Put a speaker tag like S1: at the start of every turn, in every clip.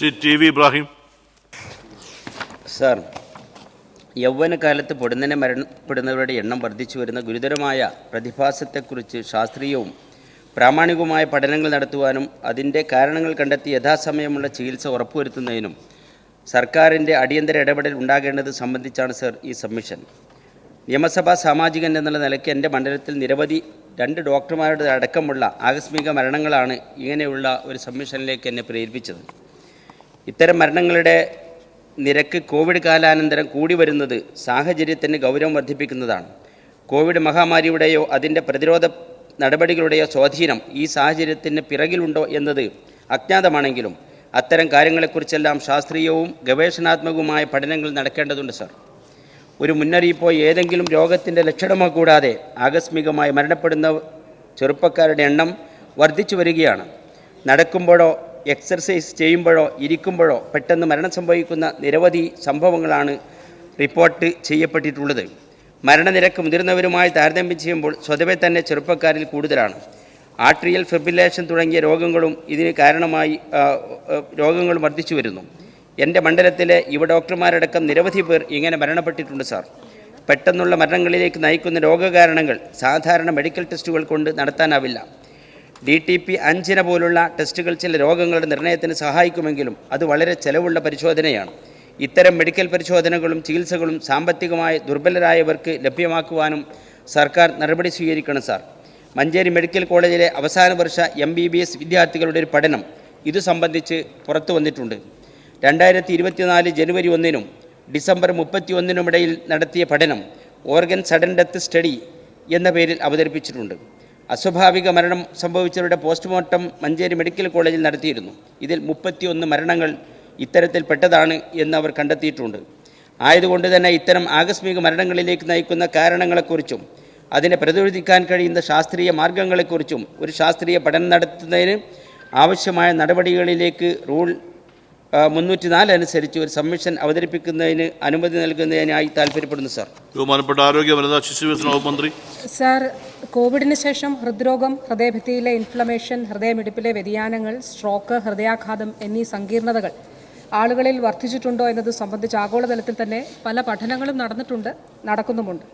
S1: Shri T V Ibrahim.
S2: Sir യൗവനകാലത്ത് പൊടുന്നനെ മരണപ്പെടുന്നവരുടെ എണ്ണം വർദ്ധിച്ചു വരുന്ന ഗുരുതരമായ പ്രതിഭാസത്തെക്കുറിച്ച് ശാസ്ത്രീയവും പ്രാമാണികവുമായ പഠനങ്ങൾ നടത്തുവാനും അതിന്റെ കാരണങ്ങൾ കണ്ടെത്തി യഥാസമയമുള്ള ചികിത്സ ഉറപ്പുവരുത്തുന്നതിനും സർക്കാരിന്റെ അടിയന്തര ഇടപെടൽ ഉണ്ടാകേണ്ടത് സംബന്ധിച്ചാണ് സർ ഈ സബ്മിഷൻ. നിയമസഭാ സാമാജികൻ എന്നുള്ള നിലയ്ക്ക് എന്റെ മണ്ഡലത്തിൽ നിരവധി രണ്ട് ഡോക്ടർമാരുടെ അടക്കമുള്ള ആകസ്മിക മരണങ്ങളാണ് ഇങ്ങനെയുള്ള ഒരു സബ്മിഷനിലേക്ക് എന്നെ പ്രേരിപ്പിച്ചത്. ഇത്തരം മരണങ്ങളുടെ നിരക്ക് കോവിഡ് കാലാനന്തരം കൂടി വരുന്നത് സാഹചര്യത്തിന് ഗൗരവം വർദ്ധിപ്പിക്കുന്നതാണ്. കോവിഡ് മഹാമാരിയുടെയോ അതിന്റെ പ്രതിരോധ നടപടികളുടെയോ സ്വാധീനം ഈ സാഹചര്യത്തിന് പിറകിലുണ്ടോ എന്നത് അജ്ഞാതമാണെങ്കിലും അത്തരം കാര്യങ്ങളെക്കുറിച്ചെല്ലാം ശാസ്ത്രീയവും ഗവേഷണാത്മകവുമായ പഠനങ്ങൾ നടക്കേണ്ടതുണ്ട് സർ. ഒരു മുന്നറിയിപ്പോ ഏതെങ്കിലും രോഗത്തിന്റെ ലക്ഷണമോ കൂടാതെ ആകസ്മികമായി മരണപ്പെടുന്ന ചെറുപ്പക്കാരുടെ എണ്ണം വർദ്ധിച്ചു വരികയാണ്. നടക്കുമ്പോഴോ എക്സർസൈസ് ചെയ്യുമ്പോഴോ ഇരിക്കുമ്പോഴോ പെട്ടെന്ന് മരണം സംഭവിക്കുന്ന നിരവധി സംഭവങ്ങളാണ് റിപ്പോർട്ട് ചെയ്യപ്പെട്ടിട്ടുള്ളത്. മരണനിരക്ക് മുതിർന്നവരുമായി താരതമ്യം ചെയ്യുമ്പോൾ സ്വതവേ തന്നെ ചെറുപ്പക്കാരിൽ കൂടുതലാണ്. ആട്രിയൽ ഫെബിലേഷൻ തുടങ്ങിയ രോഗങ്ങളും ഇതിന് കാരണമായി രോഗങ്ങളും വർദ്ധിച്ചു വരുന്നു. എന്റെ മണ്ഡലത്തിലെ യുവ ഡോക്ടർമാരടക്കം നിരവധി പേർ ഇങ്ങനെ മരണപ്പെട്ടിട്ടുണ്ട് സാർ. പെട്ടെന്നുള്ള മരണങ്ങളിലേക്ക് നയിക്കുന്ന രോഗകാരണങ്ങൾ സാധാരണ മെഡിക്കൽ ടെസ്റ്റുകൾ കൊണ്ട് നടത്താനാവില്ല. ഡി ടി പി അഞ്ചിന പോലുള്ള ടെസ്റ്റുകൾ ചില രോഗങ്ങളുടെ നിർണയത്തിന് സഹായിക്കുമെങ്കിലും അത് വളരെ ചെലവുള്ള പരിശോധനയാണ്. ഇത്തരം മെഡിക്കൽ പരിശോധനകളും ചികിത്സകളും സാമ്പത്തികമായി ദുർബലരായവർക്ക് ലഭ്യമാക്കുവാനും സർക്കാർ നടപടി സ്വീകരിക്കണം സാർ. മഞ്ചേരി മെഡിക്കൽ കോളേജിലെ അവസാന വർഷ എം ബി ബി എസ് വിദ്യാർത്ഥികളുടെ ഒരു പഠനം ഇതു സംബന്ധിച്ച് പുറത്തു വന്നിട്ടുണ്ട്. രണ്ടായിരത്തി ഇരുപത്തിനാല് ജനുവരി ഒന്നിനും ഡിസംബർ മുപ്പത്തി ഒന്നിനുമിടയിൽ നടത്തിയ പഠനം ഓർഗൻ സഡൻ ഡെത്ത് സ്റ്റഡി എന്ന പേരിൽ അവതരിപ്പിച്ചിട്ടുണ്ട്. അസ്വാഭാവിക മരണം സംഭവിച്ചവരുടെ പോസ്റ്റ്മോർട്ടം മഞ്ചേരി മെഡിക്കൽ കോളേജിൽ നടത്തിയിരുന്നു. ഇതിൽ മുപ്പത്തിയൊന്ന് മരണങ്ങൾ ഇത്തരത്തിൽ പെട്ടതാണ് എന്ന് അവർ കണ്ടെത്തിയിട്ടുണ്ട്. ആയതുകൊണ്ട് തന്നെ ഇത്തരം ആകസ്മിക മരണങ്ങളിലേക്ക് നയിക്കുന്ന കാരണങ്ങളെക്കുറിച്ചും അതിനെ പ്രതിരോധിക്കാൻ കഴിയുന്ന ശാസ്ത്രീയ മാർഗങ്ങളെക്കുറിച്ചും ഒരു ശാസ്ത്രീയ പഠനം നടത്തുന്നതിന് ആവശ്യമായ നടപടികളിലേക്ക് റൂൾ മുന്നൂറ്റി നാല് അനുസരിച്ച് ഒരു സബ്മിഷൻ അവതരിപ്പിക്കുന്നതിന് അനുമതി നൽകുന്നതിനായി താല്പര്യപ്പെടുന്നു സാർ.
S1: ബഹുമാനപ്പെട്ട ആരോഗ്യ വനിതാ ശിശു വികസന വകുപ്പ് മന്ത്രി.
S3: സാർ കോവിഡിന് ശേഷം ഹൃദ്രോഗം ഹൃദയഭിത്തിയിലെ ഇൻഫ്ലമേഷൻ ഹൃദയമിടിപ്പിലെ വ്യതിയാനങ്ങൾ സ്ട്രോക്ക് ഹൃദയാഘാതം എന്നീ സങ്കീർണതകൾ ആളുകളിൽ വർദ്ധിച്ചിട്ടുണ്ടോ എന്നത് സംബന്ധിച്ച് ആഗോളതലത്തിൽ തന്നെ പല പഠനങ്ങളും നടന്നിട്ടുണ്ട് നടക്കുന്നുമുണ്ട്.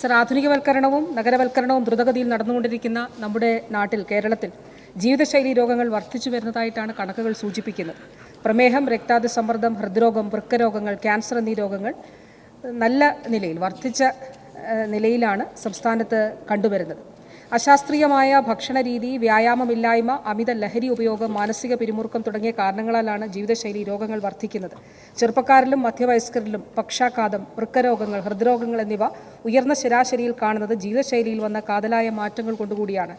S3: സർ ആധുനികവൽക്കരണവും നഗരവൽക്കരണവും ദ്രുതഗതിയിൽ നടന്നുകൊണ്ടിരിക്കുന്ന നമ്മുടെ നാട്ടിൽ കേരളത്തിൽ ജീവിതശൈലി രോഗങ്ങൾ വർദ്ധിച്ചു വരുന്നതായിട്ടാണ് കണക്കുകൾ സൂചിപ്പിക്കുന്നത്. പ്രമേഹം രക്താതിസമ്മർദ്ദം ഹൃദ്രോഗം വൃക്കരോഗങ്ങൾ ക്യാൻസർ എന്നീ രോഗങ്ങൾ നല്ല നിലയിൽ വർദ്ധിച്ച നിലയിലാണ് സംസ്ഥാനത്ത് കണ്ടുവരുന്നത്. അശാസ്ത്രീയമായ ഭക്ഷണരീതി വ്യായാമമില്ലായ്മ അമിത ലഹരി ഉപയോഗം മാനസിക പിരിമുറുക്കം തുടങ്ങിയ കാരണങ്ങളാലാണ് ജീവിതശൈലി രോഗങ്ങൾ വർദ്ധിക്കുന്നത്. ചെറുപ്പക്കാരിലും മധ്യവയസ്കരിലും പക്ഷാഘാതം വൃക്കരോഗങ്ങൾ ഹൃദ്രോഗങ്ങൾ എന്നിവ ഉയർന്ന ശരാശരിയിൽ കാണുന്നത് ജീവിതശൈലിയിൽ വന്ന കാതലായ മാറ്റങ്ങൾ കൊണ്ടുകൂടിയാണ്.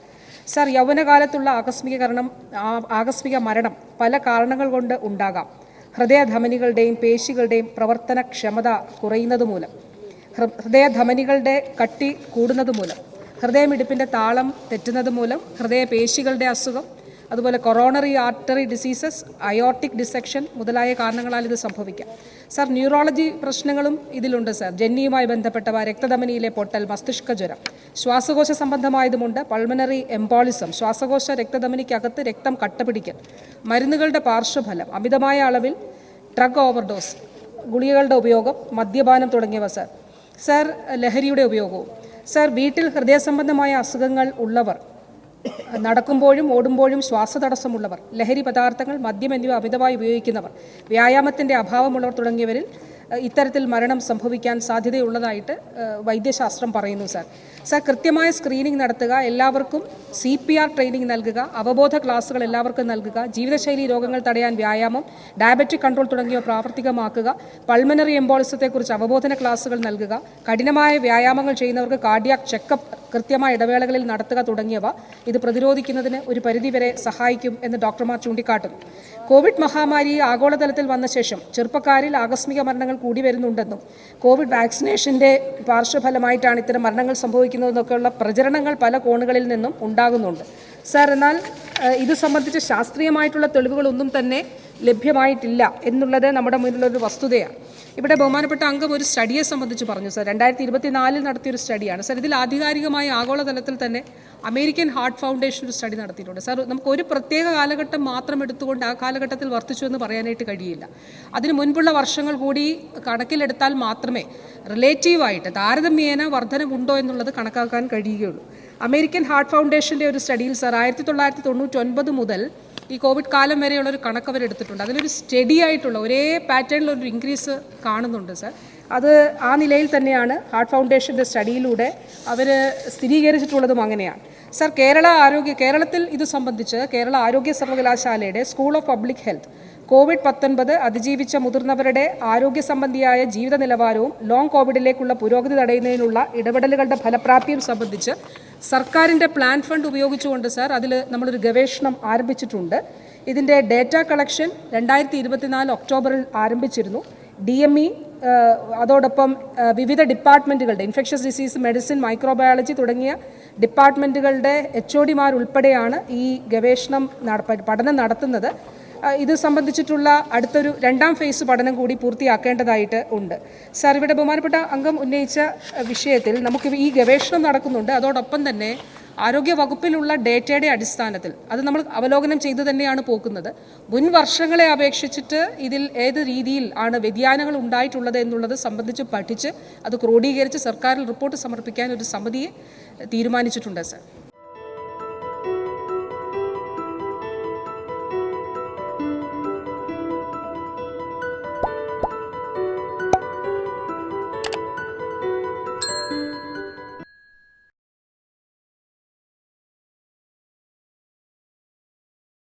S3: സർ യൗവനകാലത്തുള്ള ആകസ്മികരണം ആ- ആകസ്മിക മരണം പല കാരണങ്ങൾ കൊണ്ട് ഉണ്ടാകാം. ഹൃദയധമനികളുടെയും പേശികളുടെയും പ്രവർത്തനക്ഷമത കുറയുന്നത് മൂലം ഹൃദയധമനികളുടെ കട്ടി കൂടുന്നത് മൂലം ഹൃദയമിടിപ്പിന്റെ താളം തെറ്റുന്നത് മൂലം ഹൃദയപേശികളുടെ അസുഖം അതുപോലെ coronary artery diseases aortic dissection മുതലായ കാരണങ്ങളാൽ ഇത് സംഭവിക്കാം. സർ ന്യൂറോളജി പ്രശ്നങ്ങളും ഇതിലുണ്ട് സർ. ജന്യുമായി ബന്ധപ്പെട്ടവ രക്തധമനിയിലെ പൊട്ടൽ മസ്തിഷ്ക ജ്വരം ശ്വാസകോശ സംബന്ധമായതുമുണ്ട് പൾമനറി എംബോളിസം ശ്വാസകോശ രക്തധമനിക്കകത്ത് രക്തം കട്ടപിടിക്കൽ മരുന്നുകളുടെ പാർശ്വഫലം അമിതമായ അളവിൽ ഡ്രഗ് ഓവർഡോസ് ഗുളികകളുടെ ഉപയോഗം മദ്യപാനം തുടങ്ങിയവ സർ. സർ ലഹരിയുടെ ഉപയോഗവും. സർ വീട്ടിൽ ഹൃദയസംബന്ധമായ അസുഖങ്ങൾ ഉള്ളവർ നടക്കുമ്പോഴും ഓടുമ്പോഴും ശ്വാസതടസ്സമുള്ളവർ ലഹരി പദാർത്ഥങ്ങൾ മദ്യം എന്നിവ അമിതമായി ഉപയോഗിക്കുന്നവർ വ്യായാമത്തിന്റെ അഭാവമുള്ളവർ തുടങ്ങിയവരിൽ ഇത്തരത്തിൽ മരണം സംഭവിക്കാൻ സാധ്യതയുള്ളതായിട്ട് വൈദ്യശാസ്ത്രം പറയുന്നു സാർ. സാർ കൃത്യമായ സ്ക്രീനിംഗ് നടത്തുക എല്ലാവർക്കും സി പി ആർ ട്രെയിനിങ് നൽകുക അവബോധ ക്ലാസുകൾ എല്ലാവർക്കും നൽകുക ജീവിതശൈലി രോഗങ്ങൾ തടയാൻ വ്യായാമം ഡയബറ്റിക് കൺട്രോൾ തുടങ്ങിയവ പ്രാവർത്തികമാക്കുക പൾമനറി എംബോളിസത്തെക്കുറിച്ച് അവബോധന ക്ലാസുകൾ നൽകുക കഠിനമായ വ്യായാമങ്ങൾ ചെയ്യുന്നവർക്ക് കാർഡിയാക് ചെക്കപ്പ് കൃത്യമായ ഇടവേളകളിൽ നടത്തുക തുടങ്ങിയവ ഇത് പ്രതിരോധിക്കുന്നതിന് ഒരു പരിധിവരെ സഹായിക്കും എന്ന് ഡോക്ടർമാർ ചൂണ്ടിക്കാട്ടുന്നു. കോവിഡ് മഹാമാരി ആഗോളതലത്തിൽ വന്ന ശേഷം ചെറുപ്പക്കാരിൽ ആകസ്മിക മരണങ്ങൾ കൂടി വരുന്നുണ്ടെന്നും കോവിഡ് വാക്സിനേഷന്റെ പാർശ്വഫലമായിട്ടാണ് ഇത്തരം മരണങ്ങൾ സംഭവിക്കുന്നതെന്നൊക്കെയുള്ള പ്രചരണങ്ങൾ പല കോണുകളിൽ നിന്നും ഉണ്ടാകുന്നുണ്ട്. സാർ എന്നാൽ ഇത് സംബന്ധിച്ച് ശാസ്ത്രീയമായിട്ടുള്ള തെളിവുകളൊന്നും തന്നെ ലഭ്യമായിട്ടില്ല എന്നുള്ളത് നമ്മുടെ മുന്നിലുള്ളൊരു വസ്തുതയാണ്. ഇവിടെ ബഹുമാനപ്പെട്ട അംഗം ഒരു സ്റ്റഡിയെ സംബന്ധിച്ച് പറഞ്ഞു സാർ. രണ്ടായിരത്തി ഇരുപത്തിനാലിൽ നടത്തിയൊരു സ്റ്റഡിയാണ്. സാർ ഇതിൽ ആധികാരികമായി ആഗോളതലത്തിൽ തന്നെ അമേരിക്കൻ ഹാർട്ട് ഫൗണ്ടേഷൻ ഒരു സ്റ്റഡി നടത്തിയിട്ടുണ്ട്. സാർ നമുക്ക് ഒരു പ്രത്യേക കാലഘട്ടം മാത്രം എടുത്തുകൊണ്ട് ആ കാലഘട്ടത്തിൽ വർദ്ധിച്ചു എന്ന് പറയാനായിട്ട് കഴിയില്ല. അതിന് മുൻപുള്ള വർഷങ്ങൾ കൂടി കണക്കിലെടുത്താൽ മാത്രമേ റിലേറ്റീവായിട്ട് താരതമ്യേന വർധനമുണ്ടോ എന്നുള്ളത് കണക്കാക്കാൻ കഴിയുകയുള്ളൂ. അമേരിക്കൻ ഹാർട്ട് ഫൗണ്ടേഷന്റെ ഒരു സ്റ്റഡിയിൽ സർ ആയിരത്തി തൊള്ളായിരത്തി തൊണ്ണൂറ്റൊൻപത് മുതൽ ഈ കോവിഡ് കാലം വരെയുള്ള ഒരു കണക്ക് അവർ എടുത്തിട്ടുണ്ട്. അതിലൊരു സ്റ്റഡി ആയിട്ടുള്ള ഒരേ പാറ്റേണിൽ ഒരു ഇൻക്രീസ് കാണുന്നുണ്ട് സർ. അത് ആ നിലയിൽ തന്നെയാണ് ഹാർട്ട് ഫൗണ്ടേഷന്റെ സ്റ്റഡിയിലൂടെ അവർ സ്ഥിരീകരിച്ചിട്ടുള്ളതും അങ്ങനെയാണ്. സർ കേരള ആരോഗ്യ കേരളത്തിൽ ഇത് സംബന്ധിച്ച് കേരള ആരോഗ്യ സർവകലാശാലയുടെ school of public health covid പത്തൊൻപത് അതിജീവിച്ച മുതിർന്നവരുടെ ആരോഗ്യ സംബന്ധിയായ ജീവിത നിലവാരവും ലോങ് കോവിഡിലേക്കുള്ള പുരോഗതി തടയുന്നതിനുള്ള ഇടപെടലുകളുടെ ഫലപ്രാപ്തിയും സംബന്ധിച്ച് സർക്കാരിന്റെ പ്ലാൻ ഫണ്ട് ഉപയോഗിച്ചുകൊണ്ട് സാർ അതിൽ നമ്മളൊരു ഗവേഷണം ആരംഭിച്ചിട്ടുണ്ട്. ഇതിന്റെ ഡേറ്റ കളക്ഷൻ രണ്ടായിരത്തി ഇരുപത്തിനാല് ഒക്ടോബറിൽ ആരംഭിച്ചിരുന്നു. ഡി എം ഇ അതോടൊപ്പം വിവിധ ഡിപ്പാർട്ട്മെന്റുകളുടെ ഇൻഫെക്ഷസ് ഡിസീസ് മെഡിസിൻ മൈക്രോബയോളജി തുടങ്ങിയ ഡിപ്പാർട്ട്മെന്റുകളുടെ എച്ച് ഒ ഈ ഗവേഷണം പഠനം നടത്തുന്നത്. ഇത് സംബന്ധിച്ചിട്ടുള്ള അടുത്തൊരു രണ്ടാം ഫേസ് പഠനം കൂടി പൂർത്തിയാക്കേണ്ടതായിട്ട് ഉണ്ട്. സാർ ഇവിടെ ബഹുമാനപ്പെട്ട അംഗം ഉന്നയിച്ച വിഷയത്തിൽ നമുക്ക് ഈ ഗവേഷണം നടക്കുന്നുണ്ട്. അതോടൊപ്പം തന്നെ ആരോഗ്യ വകുപ്പിലുള്ള ഡേറ്റയുടെ അടിസ്ഥാനത്തിൽ അത് നമ്മൾ അവലോകനം ചെയ്തു തന്നെയാണ് പോകുന്നത് മുൻ വർഷങ്ങളെ അപേക്ഷിച്ചിട്ട് ഇതിൽ ഏത് രീതിയിൽ ആണ് വ്യതിയാനങ്ങൾ ഉണ്ടായിട്ടുള്ളത് എന്നുള്ളത് സംബന്ധിച്ച് പഠിച്ച് അത് ക്രോഡീകരിച്ച് സർക്കാരിൽ റിപ്പോർട്ട് സമർപ്പിക്കാൻ ഒരു സമിതിയെ തീരുമാനിച്ചിട്ടുണ്ട് സാർ